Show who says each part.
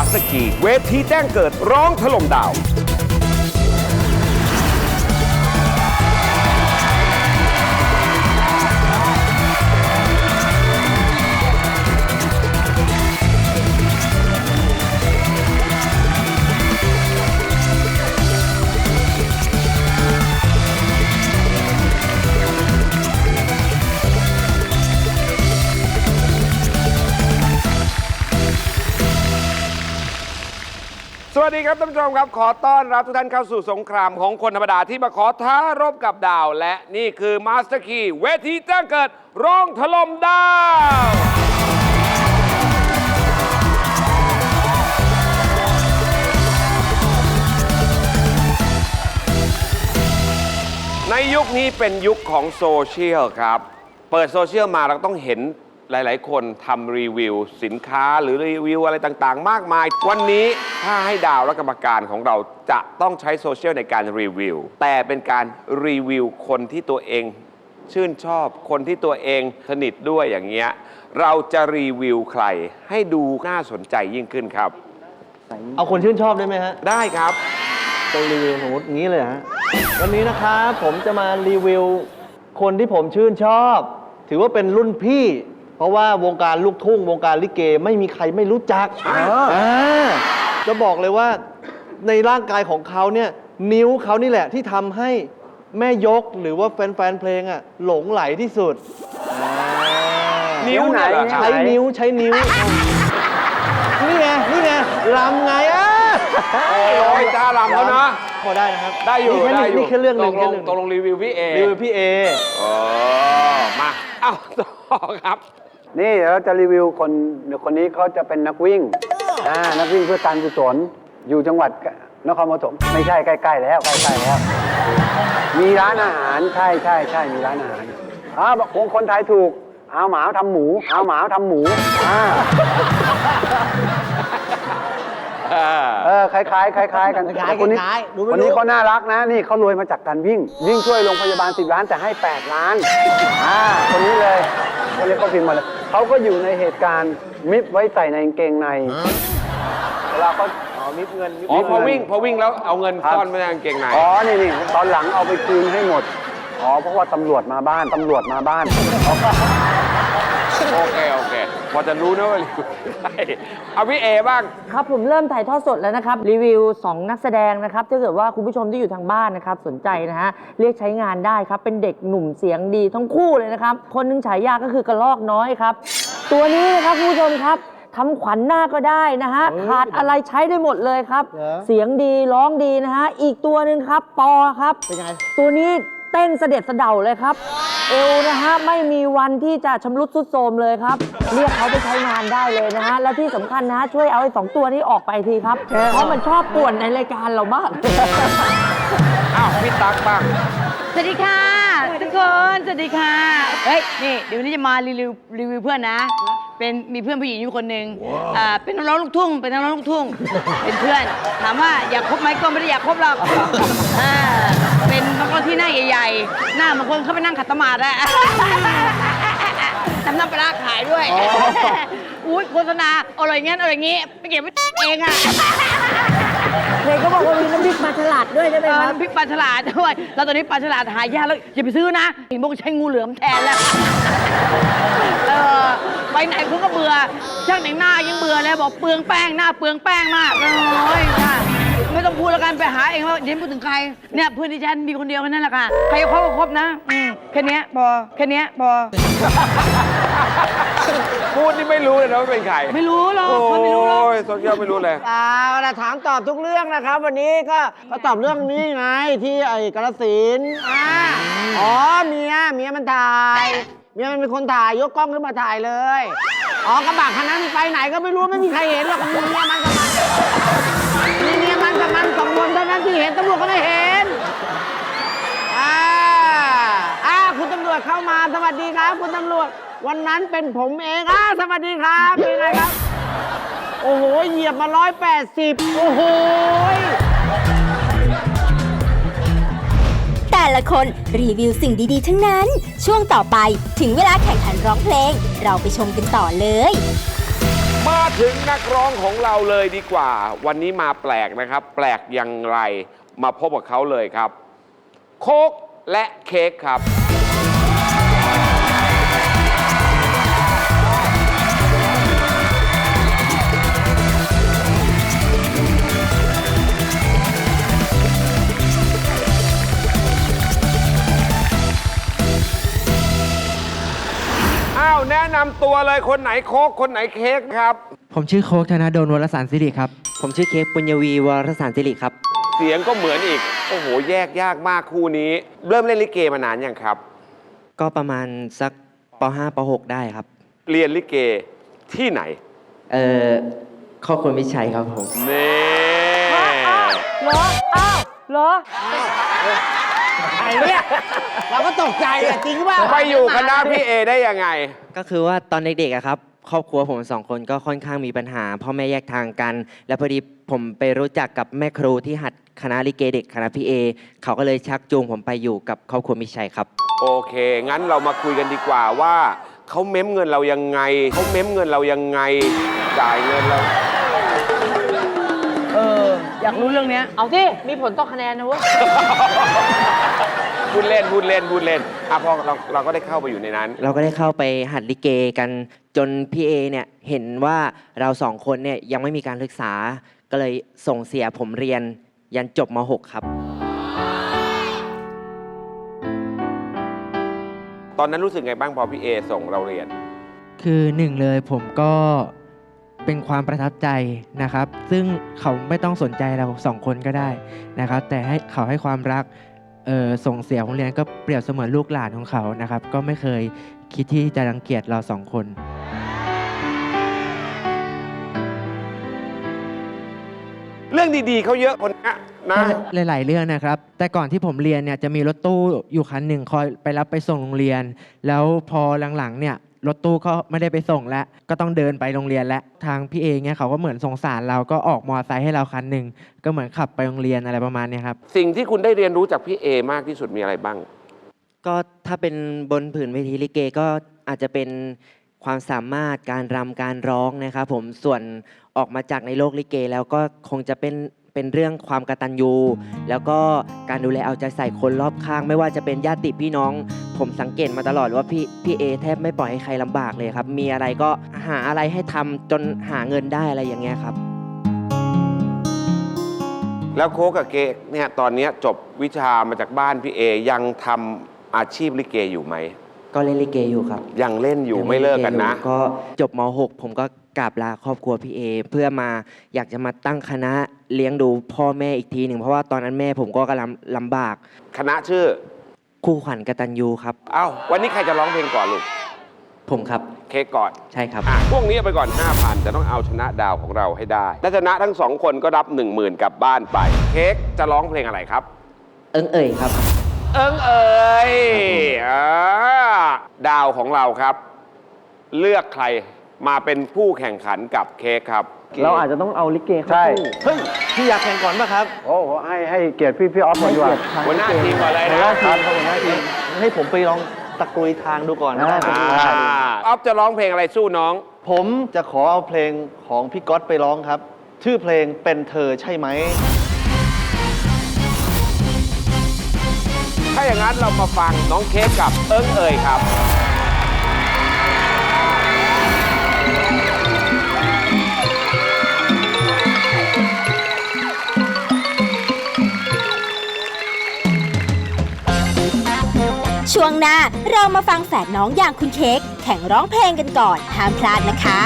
Speaker 1: าสกี เวทีแจ้งเกิดร้องถล่มดาว สวัสดีครับท่านผู้ชมครับ ขอต้อนรับทุกท่านเข้าสู่สงครามของคนธรรมดาที่มาขอท้ารบกับดาว และนี่คือมาสเตอร์คีเวทีแจ้งเกิดร้องถล่มดาว ในยุคนี้เป็นยุคของโซเชียลครับ เปิดโซเชียลมาเราต้องเห็น หลาย ๆ คนทำรีวิว สินค้าหรือรีวิวอะไรต่าง ๆ มากมาย วันนี้ถ้าให้ดาวและกรรมการของเราจะต้องใช้โซเชียลในการรีวิว แต่เป็นการรีวิวคนที่ตัวเองชื่นชอบ คนที่ตัวเองสนิทด้วยอย่างเงี้ย เราจะรีวิวใครให้ดูน่าสนใจยิ่งขึ้นครับ
Speaker 2: เอาคนชื่นชอบได้ไหมฮะ
Speaker 1: ได้ครับ
Speaker 2: จะรีวิวสมมติงี้เลยฮะ วันนี้นะครับผมจะมารีวิว คนที่ผมชื่นชอบ ถือว่าเป็นรุ่นพี่ เพราะว่าวงการลูกทุ่ง วงการลิเกไม่มีใครไม่รู้จักอ่าจะบอกเลยว่าในร่างกายของเขาเนี่ยนิ้วเขานี่แหละที่ทำให้แม่ยกหรือว่าแฟนๆเพลงอะหลงไหลที่สุดอ่า
Speaker 1: นิ้วไหนเหรอครับ
Speaker 2: ใช้นิ้วใช้นิ้ว นี่ไง นี่ไงลำไงอะ
Speaker 1: โอ้ยจ้ารำแล้วนะ
Speaker 2: พอได้นะครับ
Speaker 1: ได้อยู่
Speaker 2: นี่แค่
Speaker 1: ได้อยู่
Speaker 2: นี่แค่เรื่องหนึ่ง
Speaker 1: ต
Speaker 2: แค่
Speaker 1: กล
Speaker 2: เรื่องห
Speaker 1: ตกล
Speaker 2: นึ่ง
Speaker 1: งรีวิวพี่เอ
Speaker 2: รีวิวพี่เอ
Speaker 1: โอ้มา เอ้าต่อครับ
Speaker 3: นี่เราจะรีวิวคนเดี๋ยวคนนี้เขาจะเป็นนักวิ่งอ่านักวิ่งเพื่อการกุศลอยู่จังหวัดนครปฐมไม่ใช่ใกล้ๆแล้วใกล้ๆแล้ว มีร้านอาหารใช่ใช่ใช่มีร้านอาหารอ้าวบอกคนไทยถูกเอาหมาทำหมูเอาหมาทำหมูอ่าเออคล้ายๆคล้ายๆกัน
Speaker 2: คล้ายๆ
Speaker 3: แต่คนนี้
Speaker 2: คล้ายๆดูไม่
Speaker 3: คนนี้
Speaker 2: รู้
Speaker 3: เขาน่ารักนะ นี่เขารวยมาจากการวิ่ง วิ่งช่วยโรงพยาบาล10ล้านแต่ให้8ล้านอ่าคนนี้เลยคนนี้เขาพิมพ์มาเลย เขาก็อยู่ในเหตุการณ์มิบไว้ใส่ในกางเกงใน เวลาเขา
Speaker 2: อ๋อมิดเงินมิด
Speaker 1: อ๋อ
Speaker 2: เงิน
Speaker 1: พอวิ่งพอวิ่งแล้วเอาเงิน
Speaker 3: ครับ
Speaker 1: ซ่อนไว้ในกางเกงใน
Speaker 3: อ๋อ นี่นี่ตอนหลังเอาไปคืนให้หมด อ๋อ เพราะว่าตำรวจมาบ้าน ตำรวจมาบ้าน
Speaker 1: โอเค โอเค พอจะรู้นะว่ารีวิวใครเอาพี่เอบ้าง
Speaker 4: ครับผมเริ่มถ่ายทอดสดแล้วนะครับ รีวิว 2 นักแสดงนะครับถ้าเกิดว่าคุณผู้ชมที่อยู่ทางบ้านนะครับ สนใจนะฮะเรียกใช้งานได้ครับ เป็นเด็กหนุ่มเสียงดีทั้งคู่เลยนะครับ คนหนึงฉายาก็คือกระลอกน้อยครับ ตัวนี้นะครับคุณผู้ชมครับทำขวัญหน้าก็ได้นะฮะขาดอะไรใช้ได้หมดเลยครับเสียงดีร้องดีนะฮะอีกตัวหนึ่งครับปอครับ
Speaker 2: เป็นไง
Speaker 4: ตัวนี้เต้นเสด็จเสะเดาเลยครับ เอวนะฮะไม่มีวันที่จะชำรุดทรุดโทรมเลยครับ เรียกเขาไปใช้งานได้เลยนะฮะ และที่สำคัญนะฮะช่วยเอาไอ้สองตัวนี้ออกไปทีครับ เพราะมันชอบป่วนในรายการเรามาก
Speaker 1: อ้าวพี่ตั๊กบ้าง
Speaker 5: สวัสดีค่ะ ทุกคน สวัสดีค่ะ เฮ้ย นี่ เดี๋ยววันนี้จะมารีวิวรีวิวเพื่อนนะ เป็นมีเพื่อนผู้หญิงอยู่คนหนึ่งอ่าเป็นนักร้องลูกทุ่ง เป็นนักร้องลูกทุ่ง เป็นเพื่อน ถามว่าอยากคบไหมก็ไม่ได้อยากคบหรอกอ่าเป็นนั กร้องที่หน้าใหญ่ๆ หน้าเหมือนคนเข้าไปนั่งขัดสมาธิอะทำน้ำปลาร้าขายด้วยอุ้ยโฆษณาอร่อยงั้นอร่อยงี้ไปเก็บไว้เองอะ
Speaker 4: เคยก็บอกว่ามีน้ำพริกมาฉลาดด้วยใช่ไหม
Speaker 5: เอ
Speaker 4: ค
Speaker 5: อ
Speaker 4: รับ
Speaker 5: พริกปลาฉลาดด้วยแล้วตอนนี้ปลาฉลาดหายากแล้วอย่าไปซื้อนะเห็นบอกใช้งูเหลือมแทนแล้วเออไปไหนคุณก็เบื่อช่างแต่งหน้ายังเบื่อเลยบอกเปลืองแป้งหน้าเปลืองแป้งมากโอ้ยค่ะ ไม่ต้องพูดแล้วกันไปหาเองว่าเดี๋ยวพูดถึงใครเนี่ยเพื่อนที่ฉันมีคนเดียวแค่นั้นแหละค่ะใครจะคบก็คบนะอืมแค่เนี้ยพอแค่เนี้ยพอ
Speaker 1: พูดนี่ไม่รู้เลยนะว่าเป็นใคร
Speaker 5: ไม่รู้หรอก
Speaker 1: โอ้
Speaker 5: คนไม่รู้หรอก
Speaker 1: ยโซเชียลไม่รู้เลย
Speaker 2: อ่าแต่ถามตอบทุกเรื่องนะครับ วันนี้ก็ก็ตอบเรื่องนี้ไงที่ไอ้กาลสินธุ์อ่าอ๋อเมียเมียมันถ่ายเมียมันเป็นคนถ่ายยกกล้องขึ้นมาถ่ายเลยอ๋อกระบะคันนั้นไปไหนก็ไม่รู้ไม่มีใครเห็นหรอกมีเมียมันกับมันมี คนเท่านั้นที่เห็นตำรวจก็ไม่เห็น อ่า อ่า คุณตำรวจเข้ามา สวัสดีครับ คุณตำรวจ วันนั้นเป็นผมเอง อ่า สวัสดีครับ เป็นไงครับ โอ้โห เหยียบมา180โอ้โห
Speaker 6: แต่ละคนรีวิวสิ่งดีๆ ทั้งนั้น ช่วงต่อไปถึงเวลาแข่งขันร้องเพลง เราไปชมกันต่อเลย
Speaker 1: มาถึงนักร้องของเราเลยดีกว่า วันนี้มาแปลกนะครับ แปลกอย่างไร มาพบกับเขาเลยครับ โคกและเค้กครับ วเลยคนไหนโคกคนไหนเค้กครับ
Speaker 7: ผมชื่อโค้กธนาโดนวรสารสิริครับ ผมชื่อเค้กปุญญวีวรสารสิริครับ
Speaker 1: เสียงก็เหมือนอีก โอ้โห แยกยากมากคู่นี้ เริ่มเล่นลิเกมานานยังครับ
Speaker 7: ก็ประมาณสักป .5 ป .6 ได้ครับ
Speaker 1: เรียนลิเกที่ไหน
Speaker 7: เอ่อครอบครัวมิชัยครับผม
Speaker 1: นี่
Speaker 4: เหรอ อ้าว เหรอ
Speaker 2: ไอ้เนี่ยเราก็ตกใจอะจริงเปล่า
Speaker 1: ไปอยู่คณะพี่เอได้ยังไง
Speaker 7: ก็คือว่าตอนเด็กๆอะครับ ครอบครัวผมสองคนก็ค่อนข้างมีปัญหาพ่อแม่แยกทางกัน แล้วพอดีผมไปรู้จักกับแม่ครูที่หัดคณะลิเกเด็กคณะพี่เอเขาก็เลยชักจูงผมไปอยู่กับครอบครัวมิชัยครับ
Speaker 1: โอเค งั้นเรามาคุยกันดีกว่าว่าเขาเม้มเงินเรายังไงเขาเม้มเงินเรายังไงจ่ายเงินเรา
Speaker 5: เอออยากรู้เรื่องเนี้ย
Speaker 4: เอาสิมีผลต่อคะแนนนะเว้ย
Speaker 1: พูดเล่นพูดเล่นพูดเล่นอะพอเราเราก็ได้เข้าไปอยู่ในนั้น
Speaker 7: เราก็ได้เข้าไปหัดลิเกกันจนพี่เอเนี่ยเห็นว่าเราสองคนเนี่ยยังไม่มีการศึกษา ก็เลยส่งเสียผมเรียนยันจบม .6 ครับ
Speaker 1: ตอนนั้นรู้สึกไงบ้างพอพี่เอส่งเราเรียน
Speaker 7: คือหนึ่งเลยผมก็ เป็นความประทับใจนะครับ ซึ่งเขาไม่ต้องสนใจเราสองคนก็ได้นะครับ แต่ให้เขาให้ความรักเอ่อส่งเสียผมเรียนก็เปรียบเสมือนลูกหลานของเขานะครับ ก็ไม่เคยคิดที่จะรังเกียจเราสองคน
Speaker 1: เรื่องดีๆเขาเยอะคนเนี้ยนะ
Speaker 7: ก็หลายๆเรื่องนะครับ แต่ก่อนที่ผมเรียนเนี่ยจะมีรถตู้อยู่คันหนึ่งคอยไปรับไปส่งโรงเรียน แล้วพอหลังๆเนี่ย รถตู้ก็ไม่ได้ไปส่งแล้ว ก็ต้องเดินไปโรงเรียนแล้วทางพี่เอเนี่ยเขาก็เหมือนสงสารเราก็ออกมอเตอร์ไซค์ให้เราคันหนึ่งก็เหมือนขับไปโรงเรียนอะไรประมาณเนี้ยครับ
Speaker 1: สิ่งที่คุณได้เรียนรู้จากพี่เอมากที่สุดมีอะไรบ้าง
Speaker 7: ก็ถ้าเป็นบนผืนเวทีลิเกก็อาจจะเป็นความสามารถการรำการร้องนะครับผมส่วนออกมาจากในโลกลิเก แล้วก็คงจะเป็นเป็นเรื่องความกตัญญูแล้วก็การดูแลเอาใจใส่คนรอบข้าง ไม่ว่าจะเป็นญาติพี่น้อง ผมสังเกตมาตลอดว่าพี่พี่เอแทบไม่ปล่อยให้ใครลำบากเลยครับ มีอะไรก็หาอะไรให้ทำจนหาเงินได้อะไรอย่างเงี้ยครับ
Speaker 1: แล้วโคกกับเกกเนี่ยตอนเนี้ยจบวิชามาจากบ้านพี่เอยังทำอาชีพลิเกอยู่ไหม
Speaker 7: ก็เล่นลิเกอยู่ครับ
Speaker 1: ยังเล่นอยู่ไม่เลิกกันนะ
Speaker 7: ยังเล่ก็จบม .6 ผมก็กราบลาครอบครัวพี่เอเพื่อมาอยากจะมาตั้งคณะเลี้ยงดูพ่อแม่อีกทีหนึ่งเพราะว่าตอนนั้นแม่ผมก็กำลังลำบาก
Speaker 1: คณะชื่อ
Speaker 7: คู่ขวัญกตัญญูครับ
Speaker 1: เอ้าวันนี้ใครจะร้องเพลงก่อนลูก
Speaker 7: ผมครับ
Speaker 1: เค้กก่อน
Speaker 7: ใช่ครับ
Speaker 1: อะพวกนี้เอาไปก่อน 5,000จะต้องเอาชนะดาวของเราให้ได้ถ้าชนะทั้งสองคนก็รับ 10,000กลับบ้านไป เค้กจะร้องเพลงอะไรครับ
Speaker 7: เอิงเอ่ยครับ
Speaker 1: เอิงเอ๋ยอ่าดาวของเราครับ เลือกใคร มาเป็นผู้แข่งขันกับเค้กครับ
Speaker 8: เราอาจจะต้องเอาลิเกเข้า
Speaker 3: ใช่
Speaker 8: ตู้เฮ้ยพี่อยากแข่งก่อนป่ะครับ
Speaker 3: โอ้โหให้ให้เกียรติพี่พี่ออฟก่อนดีกว่า
Speaker 1: หัวหน้าทีมก่อนเลย
Speaker 8: หัว
Speaker 1: นะ
Speaker 8: หน้าทีมครับหัวหน้าทีมให้ผมไปลองตะกุยทางดูก่อนนะ
Speaker 3: อ่า
Speaker 1: อ่าออฟจะร้องเพลงอะไรสู้น้อง
Speaker 8: ผมจะขอเอาเพลงของพี่ก๊อตไปร้องครับ ชื่อเพลงเป็นเธอใช่ไหม
Speaker 1: ถ้าอย่างนั้นเรามาฟังน้องเค้กกับเอิงเอ๋ยครับ
Speaker 6: ช่วงหน้าเรามาฟังแฝดน้องอย่างคุณเค้กแข่งร้องเพลงกันก่อนห้ามพลาดนะคะ